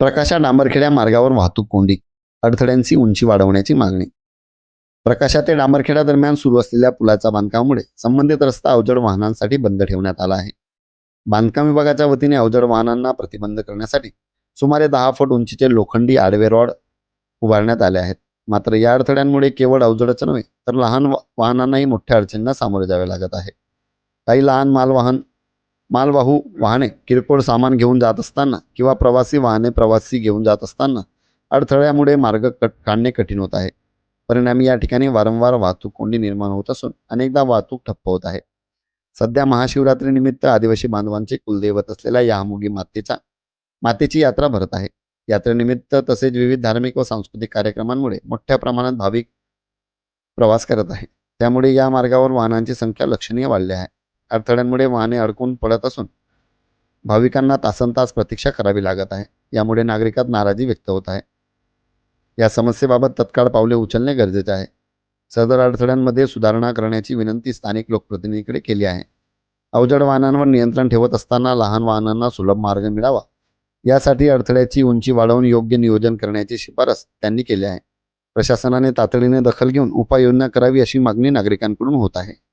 प्रकाशा डांबरखेड्या मार्गावर वाहतूक कोंडी. अडथळ्यांची उंची वाढवण्याची मागणी. प्रकाशा ते डांबरखेडा दरम्यान सुरू असलेल्या पुलाच्या बांधकामामुळे संबंधित रस्ता अवजड वाहनांसाठी बंद ठेवण्यात आला आहे. बांधकाम विभागाच्या वतीने अवजड वाहनांना प्रतिबंध करण्यासाठी सुमारे दहा फूट उंचीचे लोखंडी आडवे रॉड उभारण्यात आले आहेत. मात्र या अडथळ्यांमुळे केवळ अवजडच नव्हे तर लहान वाहनांनाही मोठ्या अडचणींना सामोरे जावे लागत आहे. काही लहान मालवाहन मालवाहू वाहने किरकोळ सामान घेऊन जात असताना किंवा प्रवासी वाहने प्रवासी घेऊन जात असताना अडथळ्यामुळे मार्ग कट काढणे कठीण होत आहे. परिणामी या ठिकाणी वारंवार वाहतूक कोंडी निर्माण होत असून अनेकदा वाहतूक ठप्प होत आहे. सध्या महाशिवरात्रीनिमित्त आदिवासी बांधवांचे कुलदैवत असलेल्या यामुगी मातेचा मातेची यात्रा भरत आहे. यात्रेनिमित्त तसेच विविध धार्मिक व सांस्कृतिक कार्यक्रमांमुळे मोठ्या प्रमाणात भाविक प्रवास करत आहे. त्यामुळे या मार्गावर वाहनांची संख्या लक्षणीय वाढली आहे. अडथळ्यांमुळे वाहने अडकून पडत असून भाविकांना तासन तास प्रतीक्षा करावी लागत आहे. यामुळे नागरिकात नाराजी व्यक्त होत आहे. या समस्येबाबत तत्काळ पावले उचलणे गरजेचे आहे. सदर अडथळ्यांमध्ये सुधारणा करण्याची विनंती स्थानिक लोकप्रतिनिधीकडे केली आहे. अवजड वाहनांवर नियंत्रण ठेवत असताना लहान वाहनांना सुलभ मार्ग मिळावा. यासाठी अडथळ्याची उंची वाढवून योग्य नियोजन करण्याची शिफारस त्यांनी केली आहे. प्रशासनाने तातडीने दखल घेऊन उपाययोजना करावी अशी मागणी नागरिकांकडून होत आहे.